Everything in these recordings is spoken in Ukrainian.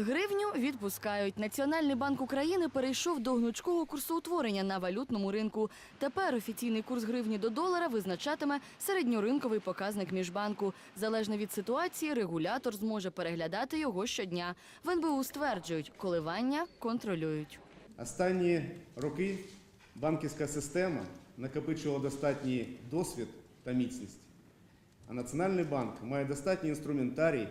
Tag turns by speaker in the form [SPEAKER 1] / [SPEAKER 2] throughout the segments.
[SPEAKER 1] Гривню відпускають. Національний банк України перейшов до гнучкого курсоутворення на валютному ринку. Тепер офіційний курс гривні до долара визначатиме середньоринковий показник міжбанку. Залежно від ситуації, регулятор зможе переглядати його щодня. В НБУ стверджують, коливання контролюють.
[SPEAKER 2] Останні роки банківська система накопичувала достатній досвід та міцність, а Національний банк має достатній інструментарій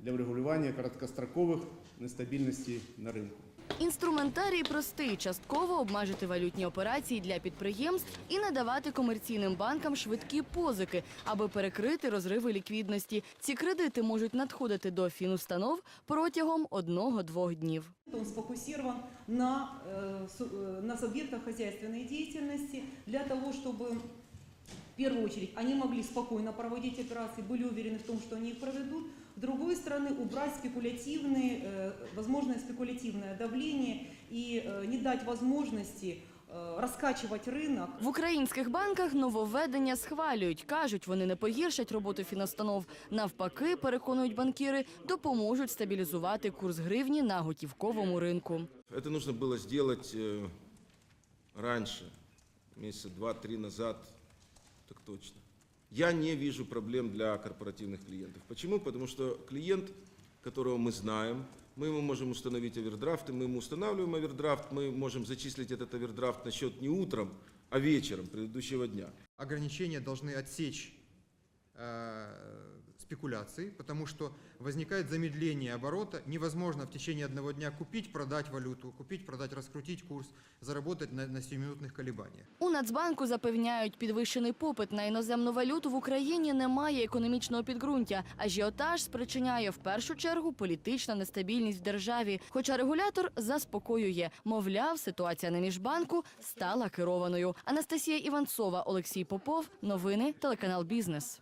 [SPEAKER 2] для врегулювання короткострокових нестабільностей на ринку.
[SPEAKER 1] Інструментарій простий частково обмежити валютні операції для підприємств і надавати комерційним банкам швидкі позики, аби перекрити розриви ліквідності. Ці кредити можуть надходити до фінустанов протягом одного-двох днів.
[SPEAKER 3] Он сфокусирован на, э, су- э, на субъектах хозяйственной деятельности для того, чтобы в первую очередь они могли спокойно проводить операции, были уверены в том, что они их проведут. С другой стороны, убрать спекулятивные, э, возможное спекулятивное давление и э, не дать возможности э, раскачивать рынок
[SPEAKER 1] В українських банках нововведення схвалюють. Кажуть, вони не погіршать роботу фінустанов. Навпаки, переконують банкіри, допоможуть стабілізувати курс гривні на готівковому ринку.
[SPEAKER 4] Это нужно было сделать э, раньше, месяца два-три назад, так точно. Я не вижу проблем для корпоративных клиентов. Почему? Потому что клиент, которого мы знаем, мы ему можем установить овердрафт, и мы ему устанавливаем овердрафт, мы можем зачислить этот овердрафт на счет не утром, а вечером предыдущего дня.
[SPEAKER 5] ограничения должны отсечь э, спекуляции, потому что возникает замедление оборота. Невозможно в течение одного дня купить, продать валюту, купить, продать, раскрутить курс, заработать на, на 7-минутных колебаниях.
[SPEAKER 1] У Нацбанку запевняють, підвищений попит на іноземну валюту в Україні не має економічного підґрунтя. Ажіотаж спричиняє в першу чергу політична нестабільність в державі. Хоча регулятор заспокоює, мовляв, ситуація на міжбанку стала керованою. Анастасія Іванцова, Олексій Попов. Новини телеканал Бізнес.